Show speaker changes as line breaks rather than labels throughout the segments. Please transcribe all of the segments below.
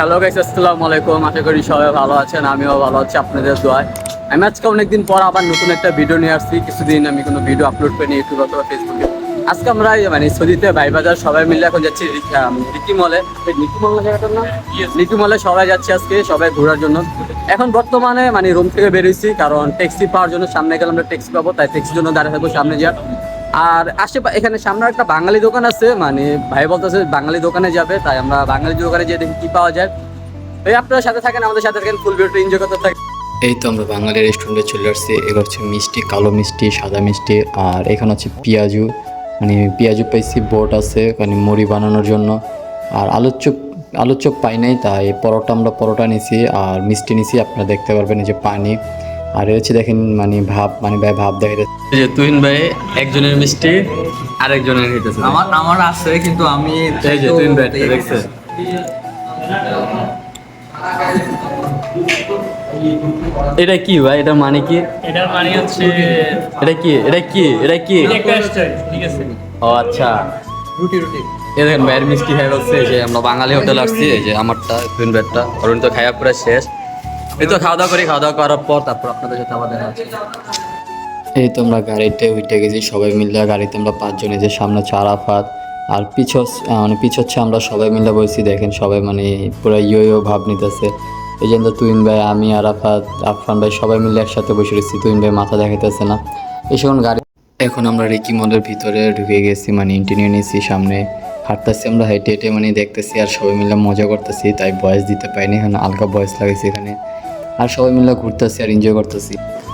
Hello guys আসসালামু আলাইকুম। আশা করি সবাই ভালো আছেন আমিও ভালো আছি আপনাদের দোয়ায়। আমি আজকে অনেকদিন পর আবার নতুন একটা ভিডিও নিয়ে আসছি। কিছুদিন আমি কোনো ভিডিও আপলোড করিনি ইউটিউব অথবা ফেসবুকে আজকে আমরা মানে সৌদিতে বাইবাজার সবাই মিলে এখন যাচ্ছি আম, মলে। রিকি মল না? জায়গাটার নাম রিকি মলে সবাই যাচ্ছে আজকে সবাই ঘোরার জন্য। এখন বর্তমানে মানে রুম থেকে বেরিয়েছি কারণ ট্যাক্সি পাওয়ার জন্য সামনে গেলে আমরা ট্যাক্সি পাবো তাই ট্যাক্সির জন্য দাঁড়িয়ে থাকব সামনে যা আর আশে এখানে সামনে একটা বাঙালি দোকান আছে মানে ভাই বলতেছে বাঙালি দোকানে যাবে, তাই আমরা বাঙালি দোকানে যেয়ে দেখি কি পাওয়া যায়। এই আপনারা সাথে থাকেন, আমাদের সাথে থাকেন, ফুল ভিডিওটা এনজয় করতে থাকেন।
এই তো আমরা বাঙালি রেস্টুরেন্টে চলে আসছি এগুলো হচ্ছে মিষ্টি, কালো মিষ্টি, সাদা মিষ্টি, আর এখানে হচ্ছে পেঁয়াজু। মানে পেঁয়াজু পাইছি, বোট আছে মানে মুড়ি বানানোর জন্য। আর আলুর চপ আলুর চপ পাই নাই, তাই পরোটা আমরা পরোটা নিছি, আর মিষ্টি নিছি, আপনারা দেখতে পারবেন এই যে পানি। আর হচ্ছে দেখেন মানে ভাব মানে ভাই ভাব দেখা যাচ্ছে।
যে তুহিন ভাই একজনের মিষ্টি আরেকজনের হইতেছে।
আমার আমার আছে কিন্তু আমি
এই যে তুহিন ভাই দেখছে। এটা কি ভাই? এটা মানে কি?
এটার মানে হচ্ছে
এটা কি? এটা কি? এটা কি?
একটা স্টাইল ঠিক আছে।
ও আচ্ছা।
রুটি রুটি।
এই দেখেন ভাইয়ের মিষ্টি খাই হচ্ছে যে আমরা বাঙালি হোটেল আসছি এই যে আমারটা তুহিন ভাইয়েরটা। অরুণ তো খাইয়া পুরো শেষ। এই তো খাওয়া দাওয়া করি, খাওয়া দাওয়া করার পর তারপর আপনাদের সাথে আবার দেখা হচ্ছে।
এই তো আমরা গাড়িতে উঠে গেছি, সবাই মিলে গাড়িতে আমরা পাঁচজন যে সামনে হচ্ছে আরাফাত আর পিছ মানে পিছ হচ্ছে আমরা সবাই মিলে বসছি, দেখেন সবাই মানে পুরো ইয়ো ইয়ো ভাব নিতেছে। এই জন্য তুইন ভাই, আমি, আরাফাত, আফরান ভাই সবাই মিলে একসাথে বসে রয়েছি, তুইন ভাই মাথা দেখাইতেছে না। এই সময় গাড়ি এখন আমরা রিকি মলের ভিতরে ঢুকে গেছি মানে ইন্টিনিউ নিয়েছি সামনে হাঁটতেছি আমরা, হেঁটে হেঁটে মানে দেখতেছি আর সবাই মিলে মজা করতেছি, তাই বয়স দিতে পাইনি, এখানে হালকা বয়স লাগাইছি এখানে। আর সবাই মিলে ঘুরতেছি আর এনজয় করতেছি।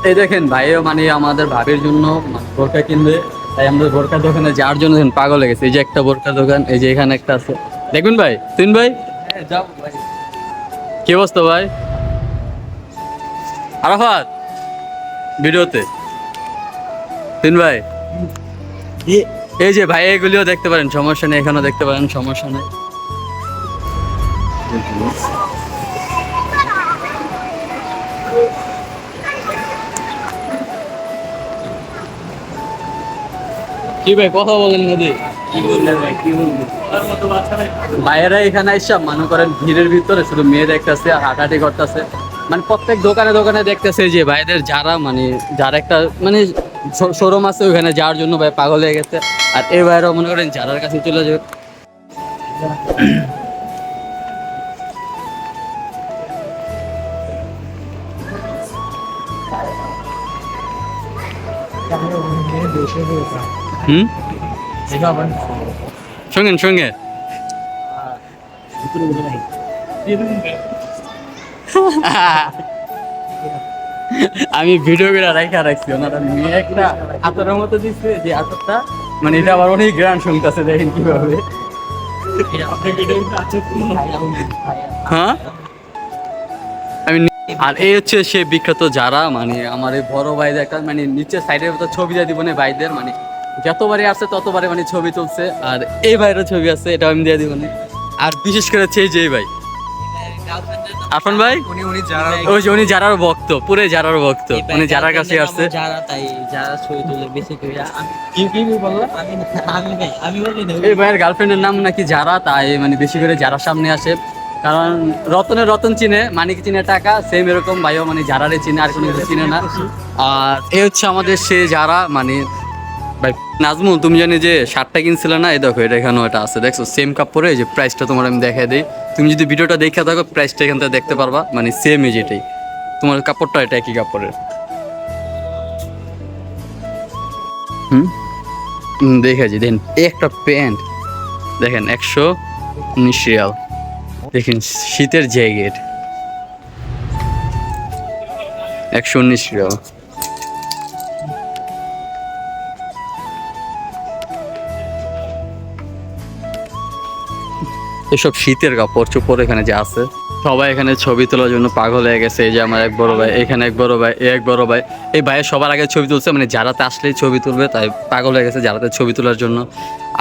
এই দেখেন ভাইও মানে আমাদের ভাবির জন্য মানে বোরকা কিনবে। তাই আমরা বোরকা দোকানে যাওয়ার জন্য দেখেন পাগল হয়ে গেছে। এই যে একটা বোরকা দোকান এই যে এখানে একটা আছে। দেখুন ভাই? তিন ভাই?
যাও ভাই।
কি অবস্থা ভাই? আরাফাত ভিডিওতে। তিন ভাই? এই যে ভাই এগুলিও দেখতে পারেন সমস্যা নেই এখানেও দেখতে পারেন সমস্যা নেই। কি ভাই কথা বলেন নদী বাইরে এখানে এসব মনে করেন ভিড়ের ভিতরে শুধু মেয়ে দেখতেছে আর হাঁটাহাঁটি করতেছে। মানে প্রত্যেক দোকানে দোকানে দেখতেছে যে ভাইদের যারা মানে যার একটা মানে শোরুম আছে ওখানে যাওয়ার জন্য ভাই পাগল হয়ে গেছে। আর এই ভাইরাও মনে করেন যারার কাছে চলে যাবে। হুম? সঙ্গে সঙ্গে। আমি ভিডিও করে রাখা রাখছি ওনারা মেয়ে একটা আতরের মতো দিচ্ছে যে আতরটা মানে এটা আবার অনেক গ্রান শুনতেছে দেখেন কীভাবে। হ্যাঁ? আমি আর এই হচ্ছে সে বিখ্যাত যারা মানে আমার এই বড় ভাইদের একটা মানে নিচে সাইডের ছবি দিয়ে দিব না ভাইদের মানে যতবারই আসছে ততবারে মানে ছবি তুলছে। আর এই ভাইয়েরও ছবি আছে এটা আমি দিয়ে দিব আর বিশেষ করে হচ্ছে এই যে এই ভাই। আফান ভাই?
উনি উনি যারা
ওই যে উনি যারার ভক্ত পুরে যারার ভক্ত। উনি যারার কাছে আসছে
যারা তাই যারা ছবি তুলে বেশি করে
কি কি বলল
আমি আমি আমি বলি না
এই ভাইয়ের গার্লফ্রেন্ডের নাম নাকি যারা তাই মানে বেশি করে যারা সামনে আসে। কারণ রতনের রতন চিনে মানিক চিনে টাকা সেম এরকম ভাইও মানে যারারে চিনে আর কোনো কিছু চিনে না। আর এ হচ্ছে আমাদের সে যারা মানে ভাই নাজমুল তুমি জানি যে শার্টটা কিনছিলে না এই দেখো এটা এখানেও এটা আছে। দেখছ সেম কাপড়ে যে প্রাইসটা তোমার আমি দেখাই দিই। তুমি যদি ভিডিওটা দেখে থাকো প্রাইসটা এখান থেকে দেখতে পারবা মানে সেম এই যেটাই। তোমার কাপড়টা এটা একই কাপড়ের। হুম? হুম, দেখেছি দেখেন একটা প্যান্ট দেখেন একশো উনিশ রিয়াল। দেখেন শীতের জ্যাকেট একশো উনিশ রিয়াল। এসব শীতের কাপড় চোপড় এখানে যে আছে সবাই এখানে ছবি তোলার জন্য পাগল হয়ে গেছে। এই যে আমার এক বড় ভাই এখানে এক বড় ভাই এ এক বড় ভাই। এই ভাইয়ের সবার আগে ছবি তুলছে মানে যারাতে আসলেই ছবি তুলবে তাই পাগল হয়ে গেছে যারাতে ছবি তোলার জন্য।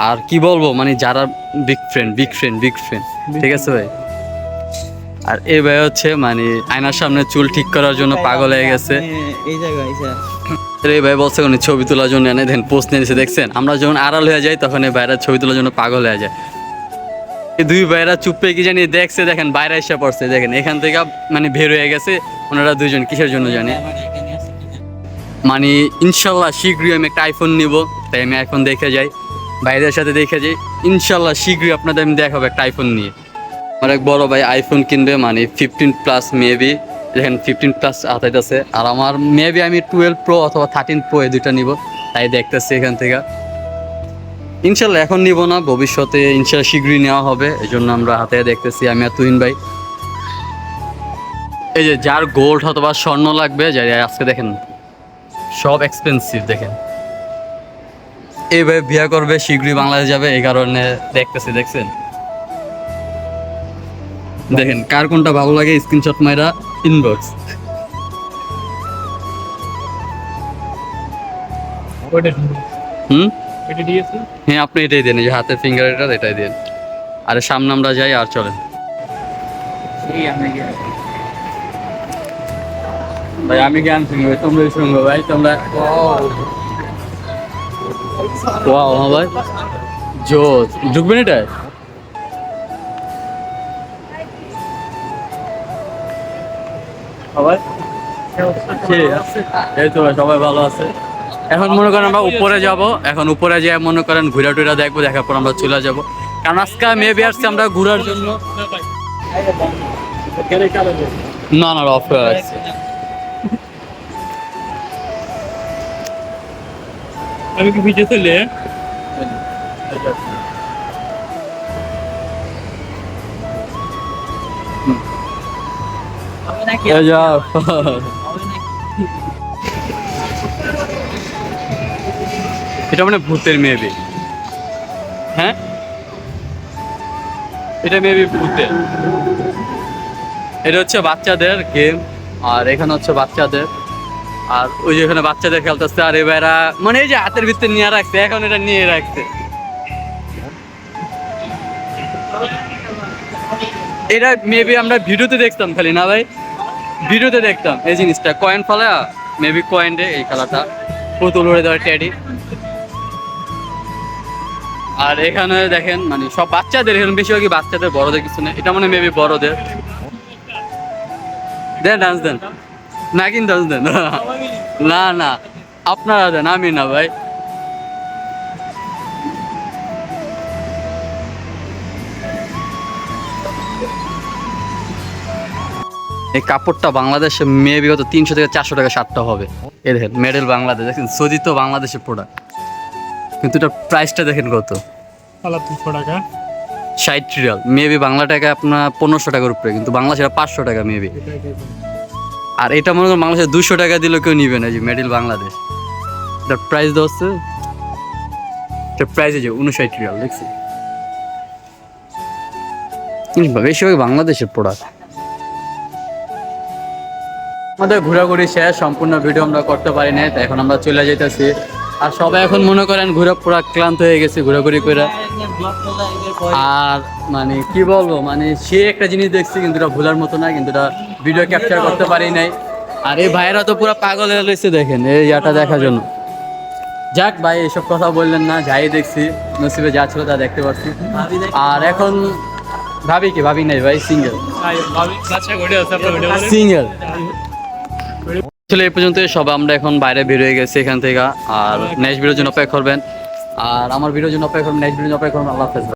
আর কি বলব মানে যারা big friend big friend big friend ঠিক আছে ভাই? আর এই ভাই হচ্ছে মানে আয়নার সামনে চুল ঠিক করার জন্য পাগল হয়ে গেছে।
এই জায়গায়
এই ভাই বলছে উনি ছবি তোলার জন্য এনে দেন পোস্ট নিয়ে দেখছেন? আমরা যখন আড়াল হয়ে যাই তখন এই ভাইরা ছবি তোলার জন্য পাগল হয়ে যায়। দুই ভাইরা চুপ পেয়ে কি জানি দেখছে, দেখেন বাইরে এসে পড়ছে, দেখেন। এখান থেকে মানে বের হয়ে গেছে, ওনারা দুইজন, কিসের জন্য জানি?
আছে
মানে ইনশাল্লাহ শীঘ্রই আমি একটা আইফোন নিব, তাই আমি আইফোন দেখে যাই, ভাইদের সাথে দেখে যাই। ইনশাল্লাহ শীঘ্রই আপনাদের আমি দেখাবো একটা আইফোন নিয়ে। আমার এক বড় ভাই আইফোন কিনবে মানে ফিফটিন প্লাস মেবি দেখেন ফিফটিন প্লাস আতাইতেছে। আর আমার মেবি আমি টুয়েলভ প্রো অথবা থার্টিন প্রো এই দুইটা নিব, তাই দেখতেছি এখান থেকে। ইনশাল্লাহ এখন নিব না, ভবিষ্যতে ইনশাল্লাহ শীঘ্রই নেওয়া হবে এই জন্য আমরা হাতে দেখতেছি আমি আর তুহিন ভাই। এই যে যার গোল্ড অথবা স্বর্ণ লাগবে, যাই আজকে দেখেন, সব এক্সপেন্সিভ দেখেন। এইভাবে বিয়ে করবে, শীঘ্রই বাংলাদেশ যাবে, এই কারণে দেখতেছি, দেখছেন? দেখেন, কার কোনটা ভালো লাগে স্ক্রিনশট মাইরা ইনবক্স হুম?
এটা দিয়েছি
হ্যাঁ আপনি এটাই দেন এই যে হাতের ফিঙ্গার এটা এটাই দেন। আরে সামনে আমরা যাই আর চলেন। ভাই আমি জ্ঞান শুনব তোমরা শুনব ভাই তোমরা ওয়াও হ্যাঁ ভাই। জোস। ঢুকবেন এটা সবাই? এই তো সবাই ভালো আছে। এখন মনে করেন আমরা উপরে যাব এখন উপরে যেয়ে মনে করেন ঘুরা টুরা দেখব দেখার পর আমরা চলে যাব। কারণ আজকে মেবি আসছে আমরা ঘোরার জন্য না না অফ হয়ে আসছে
আমি কি ভিজে চলে?
নাকি
এটা মানে ভূতের মেবি হ্যাঁ? এটা মেবি ভূতের। এটা হচ্ছে বাচ্চাদের গেম আর এখানে হচ্ছে বাচ্চাদের। আর ওই যে এখানে বাচ্চাদের খেলতেছে, আর এবারা মানে এই যে হাতের ভিতরে নিয়ে রাখছে, এখন এটা নিয়ে রাখছে। এটা মেবি আমরা ভিডিওতে দেখতাম খালি, না ভাই? ভিডিওতে দেখতাম এই জিনিসটা। কয়েন ফেলা, মেবি কয়েন রে এই খেলাটা। পুতুল উড়ে দেওয়ার ট্যাডি আর এখানে দেখেন মানে সব বাচ্চাদের, এখানে বেশিরভাগই বাচ্চাদের, বড়দের কিছু নেই। এটা মানে মেবি বড়দের। দেন ডান্স দেন। না কিন্তু ডান্স দেন। না না। আপনারা দেন, আমি না, ভাই। এই কাপড়টা বাংলাদেশে মেবি হয়তো তিনশো থেকে চারশো টাকা সাতটা হবে। এই দেখেন মেডেল বাংলাদেশ দেখেন সৌদি তো বাংলাদেশের প্রোডাক্ট কিন্তু এটা প্রাইসটা দেখেন কত?
আলাপ দুশো টাকা।
ষাট রিয়াল। মেবি বাংলা টাকা আপনার পনেরোশো টাকার উপরে কিন্তু বাংলাদেশের পাঁচশো টাকা মেবি আর এটা মনে করেন বাংলাদেশে দুশো টাকা দিলেও কেউ নিবে না যে মেডেল বাংলাদেশ। এটার প্রাইস দেওয়া হচ্ছে এটার প্রাইস যে উনষাট রিয়াল দেখছি। বেশিরভাগ বাংলাদেশের প্রোডাক্ট আমাদের ঘোরাঘুরি শেষ সম্পূর্ণ ভিডিও আমরা করতে পারি তাই এখন আমরা চলে যেতেছি আর সবাই এখন মনে করেন ঘুরে পুরো ক্লান্ত হয়ে গেছে ঘোরাঘুরি করে। আর মানে কি বলব মানে সে একটা জিনিস দেখছি কিন্তু এটা ভুলার মতো না কিন্তু এটা ভিডিও ক্যাপচার করতে পারি নাই। আর এই ভাইয়েরা তো পুরো পাগল হয়ে রয়েছে দেখেন এই ইয়াটা দেখার জন্য। যাক ভাই এসব কথা বললেন না যাই দেখছি নসিবে যা ছিল তা দেখতে পাচ্ছি। আর এখন ভাবি কি ভাবি নাই ভাই সিঙ্গেল সিঙ্গেল আসলে এই পর্যন্ত সব আমরা এখন বাইরে বের হয়ে গেছি এখান থেকে, আর নেক্সট ভিডিওর জন্য অপেক্ষা করবেন। আর আমার ভিডিওর জন্য অপেক্ষা করবেন, নেক্সট ভিডিওর জন্য অপেক্ষা করবেন। আল্লাহ হাফেজ